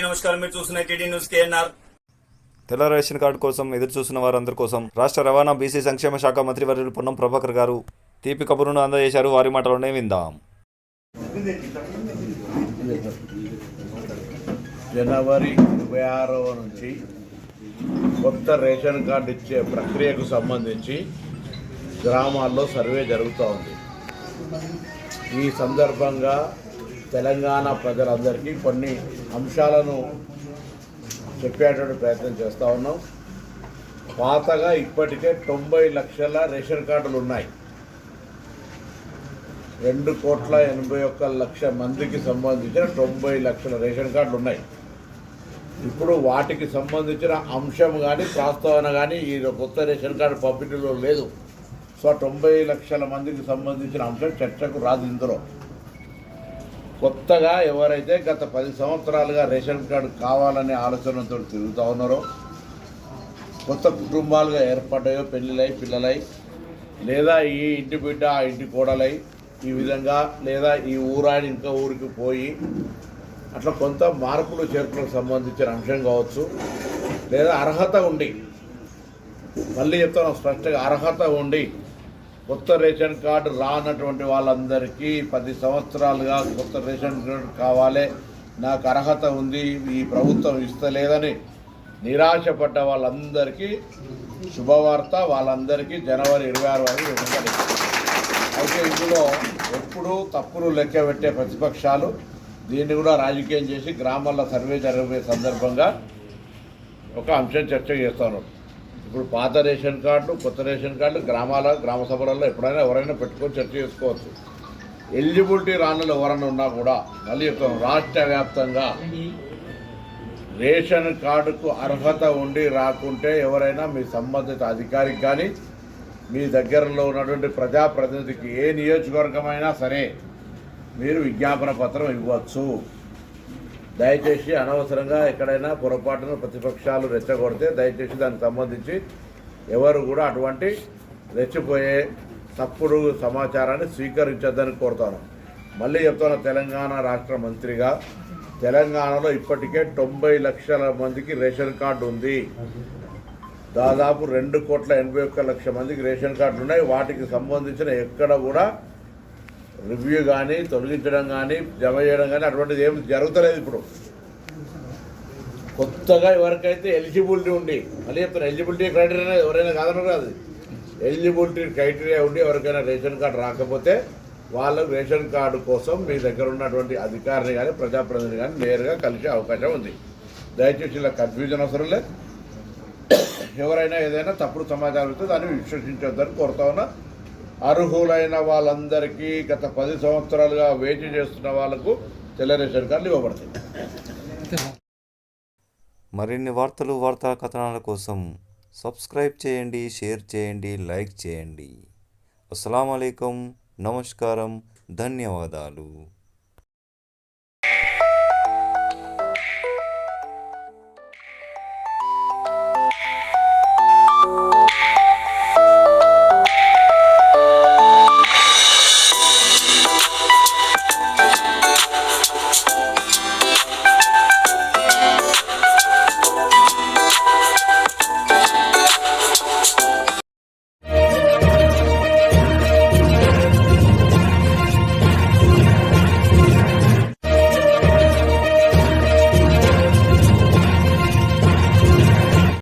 నమస్కారం. మీరు చూస్తున్న టీడీ న్యూస్ కేఎన్ఆర్. తెల్ల రేషన్ కార్డు కోసం ఎదురు చూస్తున్న వారందరి కోసం రాష్ట్ర రవాణా బీసీ సంక్షేమ శాఖ మంత్రి వర్యులు పొన్నం ప్రభాకర్ గారు తీపి కబురును అందజేశారు. వారి మాటలోనే విందాం. జనవరి ఇరవై ఆరవ నుంచి కొత్త రేషన్ కార్డు ఇచ్చే ప్రక్రియకు సంబంధించి గ్రామాల్లో సర్వే జరుగుతూ ఉంది. ఈ సందర్భంగా తెలంగాణ ప్రజలందరికీ కొన్ని అంశాలను చెప్పేటువంటి ప్రయత్నం చేస్తూ ఉన్నాం. పాతగా ఇప్పటికే తొంభై లక్షల రేషన్ కార్డులు ఉన్నాయి. రెండు కోట్ల ఎనభై ఒక్క లక్ష మందికి సంబంధించిన తొంభై లక్షల రేషన్ కార్డులు ఉన్నాయి. ఇప్పుడు వాటికి సంబంధించిన అంశం కానీ ప్రస్తావన కానీ ఈ కొత్త రేషన్ కార్డు పంపిణీలో లేదు. సో తొంభై లక్షల మందికి సంబంధించిన అంశం చర్చకు రాదు ఇందులో. కొత్తగా ఎవరైతే గత పది సంవత్సరాలుగా రేషన్ కార్డు కావాలనే ఆలోచనతో తిరుగుతూ ఉన్నారో కొత్త కుటుంబాలుగా ఏర్పడ్డాయో పెళ్ళిలై పిల్లలై లేదా ఈ ఇంటి బిడ్డ ఆ ఇంటి కోడలై ఈ విధంగా లేదా ఈ ఊరాని ఇంకా ఊరికి పోయి అట్లా కొంత మార్పులు చేర్పులకు సంబంధించిన అంశం కావచ్చు లేదా అర్హత ఉండి మళ్ళీ చెప్తాను స్పష్టంగా అర్హత ఉండి కొత్త రేషన్ కార్డు రానటువంటి వాళ్ళందరికీ పది సంవత్సరాలుగా కొత్త రేషన్ కార్డు కావాలి నాకు అర్హత ఉంది ఈ ప్రభుత్వం ఇస్తలేదని నిరాశపడ్డ వాళ్ళందరికీ శుభవార్త వాళ్ళందరికీ జనవరి ఇరవై ఆరు వరకు అయితే ఇందులో ఎప్పుడూ తప్పులు లెక్క పెట్టే ప్రతిపక్షాలు దీన్ని కూడా రాజకీయం చేసి గ్రామాల్లో సర్వే జరిగే సందర్భంగా ఒక అంశం చర్చ చేస్తాను. ఇప్పుడు పాత రేషన్ కార్డు కొత్త రేషన్ కార్డు గ్రామాల గ్రామ సభలలో ఎప్పుడైనా ఎవరైనా పెట్టుకొని చర్చ చేసుకోవచ్చు. ఎలిజిబిలిటీ రానులు ఎవరైనా ఉన్నా కూడా మళ్ళీ రాష్ట్ర వ్యాప్తంగా రేషన్ కార్డుకు అర్హత ఉండి రాకుంటే ఎవరైనా మీ సంబంధిత అధికారికి కానీ మీ దగ్గరలో ఉన్నటువంటి ప్రజాప్రతినిధికి ఏ నియోజకవర్గమైనా సరే మీరు విజ్ఞాపన పత్రం ఇవ్వచ్చు. దయచేసి అనవసరంగా ఎక్కడైనా పొరపాటున ప్రతిపక్షాలు రెచ్చగొడితే దయచేసి దానికి సంబంధించి ఎవరు కూడా అటువంటి రెచ్చిపోయే తప్పుడు సమాచారాన్ని స్వీకరించొద్దని కోరుతాను. మళ్ళీ చెప్తాను తెలంగాణ రాష్ట్ర మంత్రిగా తెలంగాణలో ఇప్పటికే తొంభై లక్షల మందికి రేషన్ కార్డు ఉంది. దాదాపు రెండు కోట్ల ఎనభై ఒక్క లక్ష మందికి రేషన్ కార్డులు ఉన్నాయి. వాటికి సంబంధించిన ఎక్కడ కూడా రివ్యూ కానీ తొలగించడం కానీ జమ చేయడం కానీ అటువంటిది ఏమి జరుగుతలేదు ఇప్పుడు. కొత్తగా ఎవరికైతే ఎలిజిబిలిటీ ఉండి మళ్ళీ చెప్తాను ఎలిజిబిలిటీ క్రైటీరియా ఎవరైనా కాదనరు కాదు ఎలిజిబిలిటీ క్రైటీరియా ఉండి ఎవరికైనా రేషన్ కార్డు రాకపోతే వాళ్ళకు రేషన్ కార్డు కోసం మీ దగ్గర ఉన్నటువంటి అధికారిని కానీ ప్రజాప్రతినిధిని కానీ నేరుగా కలిసే అవకాశం ఉంది. దయచేసి ఇలా కన్ఫ్యూజన్ అవసరం లేదు. ఎవరైనా ఏదైనా తప్పుడు సమాచారం ఇస్తే దాన్ని విశ్వసించొద్దని కోరుతా ఉన్నా. అర్హులైన వాళ్ళందరికీ గత పది సంవత్సరాలుగా వేచి చేస్తున్న వాళ్ళకు తెల్ల రేషన్ కార్డులు ఇవ్వబడతాయి మరిన్ని వార్తలు వార్తా కథనాల కోసం సబ్స్క్రైబ్ చేయండి షేర్ చేయండి లైక్ చేయండి. అస్సలం నమస్కారం. ధన్యవాదాలు.